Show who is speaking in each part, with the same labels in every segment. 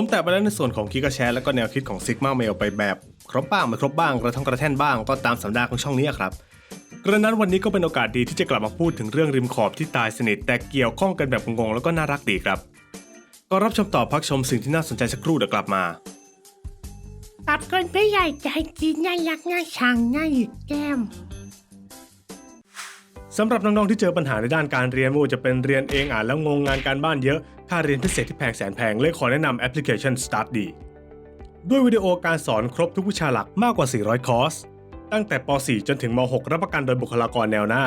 Speaker 1: ผมแตะไปแล้วในส่วนของกิกาแชร์และก็แนวคิดของ Sigma Mail ไปแบบครบบ้างไม่ครบบ้างกระทั้งกระแท่นบ้างก็ตามสัปดาห์ของช่องนี้ครับกระนั้นวันนี้ก็เป็นโอกาสดีที่จะกลับมาพูดถึงเรื่องริมขอบที่ตายสนิทแต่เกี่ยวข้องกันแบบงงๆแล้วก็น่ารักดีครับ ก็รับชมต่อพักชมสิ่งที่น่าสนใจสักครู่เดี๋ยวกลับมา
Speaker 2: ตับกันไปใหญ่ใจจีนน่ารักน่าชังน่าหยิกแก้ม
Speaker 1: สำหรับน้องๆที่เจอปัญหาในด้านการเรียนไม่ว่าจะเป็นเรียนเองอ่านแล้วงงงานการบ้านเยอะ ค่าเรียนพิเศษที่แพงแสนแพงเลยขอแนะนำแอปพลิเคชัน Study ด้วยวิดีโอการสอนครบทุกวิชาหลักมากกว่า 400 คอร์ส ตั้งแต่ป .4 จนถึงม .6 รับประกันโดยบุคลากรแนวหน้า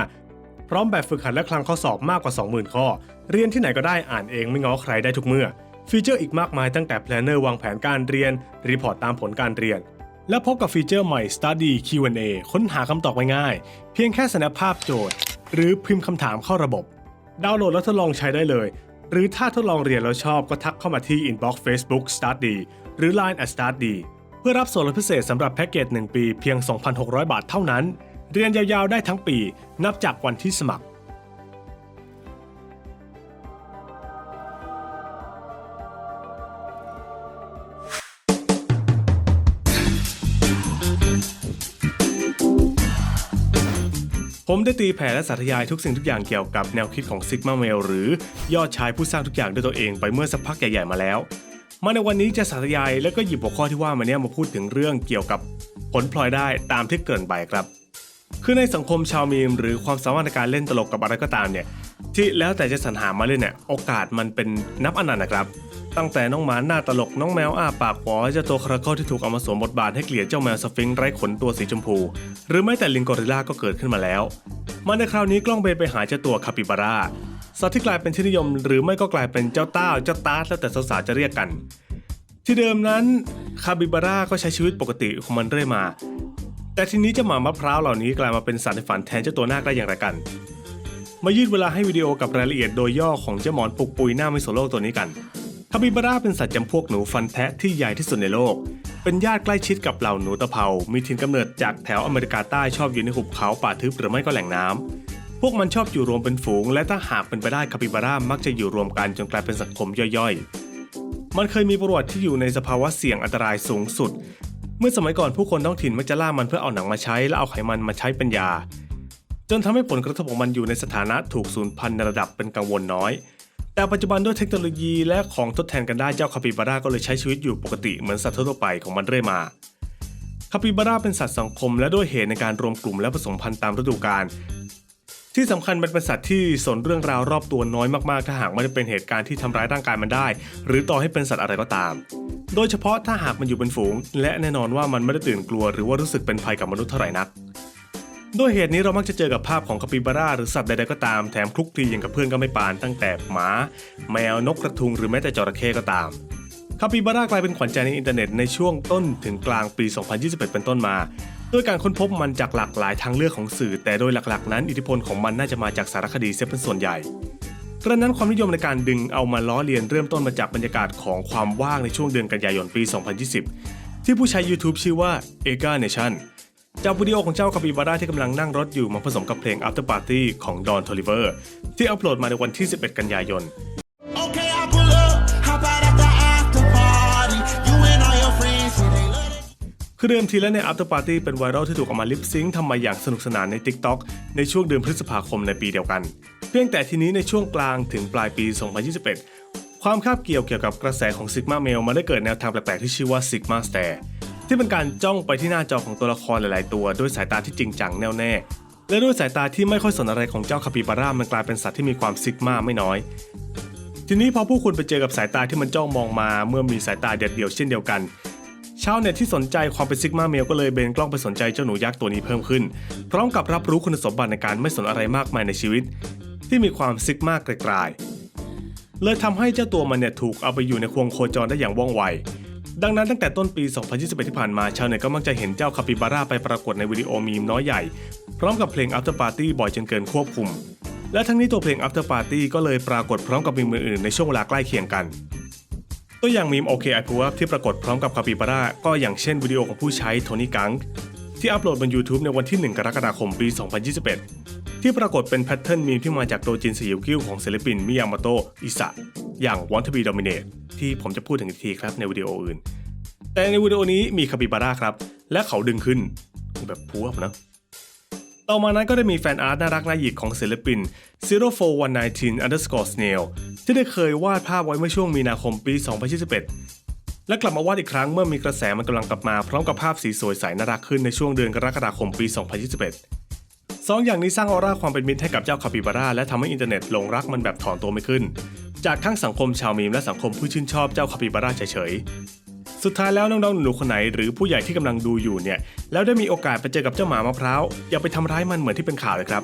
Speaker 1: พร้อมแบบฝึกหัดและคลังข้อสอบมากกว่า 20,000 ข้อ เรียนที่ไหนก็ได้อ่านเองไม่ง้อใครได้ทุกเมื่อ ฟีเจอร์อีกมากมายตั้งแต่แพลนเนอร์วางแผนการเรียน รีพอร์ตตามผลการเรียน และพบกับฟีเจอร์ใหม่ Study Q&A ค้นหาคำตอบง่ายๆเพียงแค่สแนปภาพโจทย์ หรือพิมพ์คำถามเข้าระบบ ดาวน์โหลดและทดลองใช้ได้เลย หรือถ้าทดลองเรียนแล้วชอบก็ทักเข้ามาที่ inbox Facebook Study หรือ Line at Study เพื่อรับส่วนลดพิเศษสำหรับแพ็กเกจ 1 ปีเพียง 2,600 บาทเท่านั้น เรียนยาวๆได้ทั้งปี นับจากวันที่สมัคร ผมได้ตีแผ่และสาธยายทุกสิ่งทุกอย่างเกี่ยวกับแนวคิดของ Sigma Mail หรือยอดชายผู้สร้างทุกอย่างด้วยตัวเองไปเมื่อสักพักใหญ่ๆมาแล้ว มาในวันนี้จะสาธยายและก็หยิบหัวข้อที่ว่ามาเนี้ยมาพูดถึงเรื่องเกี่ยวกับผลพลอยได้ตามที่เกินไปครับ คือในสังคมชาวมีม หรือความสามารถในการเล่นตลกกับอะไรก็ตามเนี่ยที่แล้วแต่จะสรรหามาเล่นเนี่ยโอกาสมันเป็นนับอนันต์นะครับ ตั้งแต่น้องหมาหน้าตลกน้องแมวอ้าปากหวอเจ้าตัวคาราเคิลที่ถูกเอามาสวมบทบาทให้เกลียดเจ้าแมวสฟิงค์ไร้ขนตัวสีชมพู หรือแม้แต่ลิงกอริลลาก็เกิดขึ้นมาแล้วมาในคราวนี้กล้องเบนไปหาเจ้าตัวคาปิบาร่าสัตว์ที่กลายเป็นที่นิยม หรือไม่ก็กลายเป็นเจ้าต้าเจ้าตาร์แล้วแต่สาวๆจะเรียกกัน ที่เดิมนั้นคาบิบาร่าก็ใช้ชีวิตปกติของมันเรื่อยมา แต่ทีนี้เจ้าหมามะพร้าวเหล่านี้กลายมาเป็นสัตว์ในฝันแทนเจ้าตัวนาคได้อย่างไรกันมายืดเวลาให้วิดีโอกับรายละเอียดโดยย่อของเจ้าหมอนปุกปุยหน้าไม่โซโลกตัวนี้กัน คาบิบาร่าเป็นสัตว์จำพวกหนูฟันแทะที่ใหญ่ที่สุดในโลก เป็นญาติใกล้ชิดกับเหล่าหนูตะเภา มีถิ่นกำเนิดจากแถวอเมริกาใต้ชอบอยู่ในหุบเขาป่าทึบหรือไม่ก็แหล่งน้ำ พวกมันชอบอยู่รวมเป็นฝูง และถ้าหากเป็นไปได้คาปิบาร่ามักจะอยู่รวมกันจนกลายเป็นสังคมย่อยๆ มันเคยมีประวัติที่อยู่ในสภาวะเสี่ยงอันตรายสูงสุด เมื่อสมัยก่อนผู้คนท้องถิ่นมักจะล่ามันเพื่อเอาหนังมาใช้และเอาไขมันมาใช้เป็นยา จนทำให้ผลกระทบของมันอยู่ในสถานะถูกสูญพันธุ์ในระดับเป็นกังวลน้อย แต่ปัจจุบันด้วยเทคโนโลยีและของทดแทนกันได้เจ้าคาปิบาร่าก็เลยใช้ชีวิตอยู่ปกติเหมือนสัตว์ทั่วไปของมันเรื่อยมาคาปิบาร่าเป็นสัตว์สังคม และด้วยเหตุในการรวมกลุ่มและผสมพันธุ์ตามฤดูกาลที่สำคัญมันเป็นสัตว์ที่สนเรื่องราวรอบตัวน้อยมากๆ ถ้าหากไม่ได้เป็นเหตุการณ์ที่ทำร้ายร่างกายมันได้ หรือต่อให้เป็นสัตว์อะไรก็ตาม โดยเฉพาะถ้าหากมันอยู่เป็นฝูง และแน่นอนว่ามันไม่ได้ตื่นกลัวหรือว่ารู้สึกเป็นภัยกับมนุษย์เท่าไหร่นัก ด้วยเหตุนี้เรามักจะเจอกับภาพของคาปิบาร่าหรือสัตว์ใดๆก็ตามแถมคลุกคลีอย่างกับเพื่อนก็ไม่ปานตั้งแต่หมา แมวนกกระทุงหรือแม้แต่จระเข้ก็ตามคาปิบาร่ากลายเป็นขวัญใจในอินเทอร์เน็ตในช่วงต้นถึงกลางปี 2021 เป็นต้นมาด้วยการค้นพบมันจากหลากหลายทางเลือกของสื่อ แต่โดยหลักๆ นั้นอิทธิพลของมันน่าจะมาจากสารคดีเสียเป็นส่วนใหญ่กระนั้นความนิยมในการดึงเอามาล้อเลียนเริ่มต้นมาจากบรรยากาศของความว่างในช่วงเดือนกันยายนปี 2020 ที่ผู้ใช้ YouTube ชื่อว่า e g a Nation จากวิดีโอของเจ้าคาปิบาร่าที่กำลังนั่งรถอยู่มาผสมกับเพลง After Party ของ Don Toliver ที่อัปโหลดมาในวันที่ 11 กันยายน
Speaker 3: Okay, I pull up, hop out at the after party. You and all your friends say they love it.
Speaker 1: คือเดิมทีแล้วใน After Party เป็นไวรัลที่ถูกเอามาลิปซิงค์ทำมาอย่างสนุกสนานใน TikTok ในช่วงเดือนพฤษภาคมในปีเดียวกัน เพียงแต่ทีนี้ในช่วงกลางถึงปลายปี 2021 ความคาบเกี่ยวเกี่ยวกับกระแสของ Sigma Mail มาได้เกิดแนวทางแปลกๆที่ชื่อว่า Sigma Stare ที่เป็นการจ้องไปที่หน้าจอของตัวละครหลาย ๆ ตัวด้วยสายตาที่จริงจังแน่วแน่ และด้วยสายตาที่ไม่ค่อยสนอะไรของเจ้าคาปิบาร่ามันกลายเป็นสัตว์ที่มีความซิกมาไม่น้อย ทีนี้พอผู้คนไปเจอกับสายตาที่มันจ้องมองมา เมื่อมีสายตาเด็ดเดี่ยวเช่นเดียวกันชาวเน็ตที่สนใจความเป็นซิกมาเมลก็เลยเบนกล้องไปสนใจเจ้าหนูยักษ์ตัวนี้เพิ่มขึ้น พร้อมกับรับรู้คุณสมบัติในการไม่สนอะไรมากมายในชีวิต ที่มีความซิกมากไกลๆเลยทำให้เจ้าตัวมันเนี่ยถูกเอาไปอยู่ในควงโคจรได้อย่างว่องไว ดังนั้นตั้งแต่ต้นปี 2021 ที่ผ่านมาชาวเน็ตก็มักจะเห็นเจ้าคาปิบาร่าไปปรากฏในวิดีโอมีมน้อยใหญ่ พร้อมกับเพลง After Party บ่อยจนเกินควบคุม และทั้งนี้ตัวเพลง After Party ก็เลยปรากฏพร้อมกับมีมอื่นๆในช่วงเวลาใกล้เคียงกันตัวอย่างมีม OK I Pull Up ที่ปรากฏพร้อมกับคาปิบาร่าก็อย่างเช่นวิดีโอของผู้ใช้โทนี่กังที่อัปโหลดบน YouTube ในวันที่ 1 กรกฎาคมปี 2021 ที่ปรากฏเป็นแพทเทิร์นมีมที่มาจากโดจินสยิวกิ้วของศิลปินมิยาโมโตะอิสะ อย่าง Want to be Dominate ที่ผมจะพูดถึงอีกทีครับในวิดีโออื่น แต่ในวิดีโอนี้มีคาปิบาร่าครับ และเขาดึงขึ้นแบบพวบนะต่อมานั้นก็ได้มีแฟนอาร์ตน่ารักน่าหยิกของศิลปิน 04119 underscore snail ที่ได้เคยวาดภาพไว้เมื่อช่วงมีนาคมปี 2021 และกลับมาวาดอีกครั้งเมื่อมีกระแสมันกำลังกลับมา พร้อมกับภาพสีสวยใสน่ารักขึ้นในช่วงเดือนกรกฎาคมปี 2021สองอย่างนี้สร้างออร่าความเป็นมิตรให้กับเจ้าคาปิบาร่าและทำให้อินเทอร์เน็ตหลงรักมันแบบถอนตัวไม่ขึ้น จากทั้งสังคมชาวมีมและสังคมผู้ชื่นชอบเจ้าคาปิบาร่าเฉยๆ สุดท้ายแล้วน้องๆหนูๆคนไหนหรือผู้ใหญ่ที่กำลังดูอยู่เนี่ย แล้วได้มีโอกาสไปเจอกับเจ้าหมามะพร้าวอย่าไปทำร้ายมันเหมือนที่เป็นข่าวเลยครับ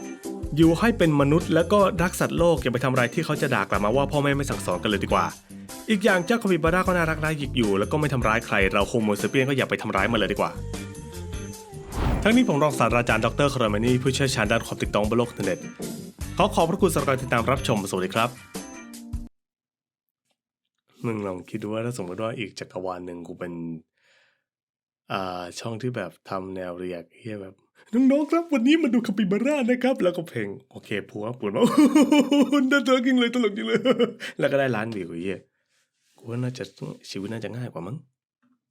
Speaker 1: อยู่ให้เป็นมนุษย์แล้วก็รักสัตว์โลกอย่าไปทำอะไรที่เขาจะด่ากลับมาว่าพ่อแม่ไม่สั่งสอนกันเลยดีกว่า อีกอย่างเจ้าคาปิบาร่าก็น่ารักน่าหยิกอยู่ แล้วก็ไม่ทำร้ายใครเราโฮโมเซเปียนก็อย่าไปทำร้ายมันเลยดีกว่า ทั้งนี้ผมรองศาสตราจารย์ดรคาร์มานีผู้เชี่ยวชาญด้านความติดต้อบนโลกอินเทอร์เน็ตขอขอบพระคุณสำหรับการติดตามรับชมสวัสดีครับ มึงลองคิดดูว่าถ้าสมมติว่าอีกจักรวาลหนึ่งกูเป็น อ่าช่องที่แบบทำแนวเรียกเฮียแบบน้องๆครับ วันนี้มาดูคาปิบาร่านะครับ แล้วก็เพลง โอเคผัวปวดมาน่าตลกจริงเลยตลกจริงเลย แล้วก็ได้ล้านวิวเฮียกูว่าน่าจะชีวิตน่าจะง่ายกว่ามั้ง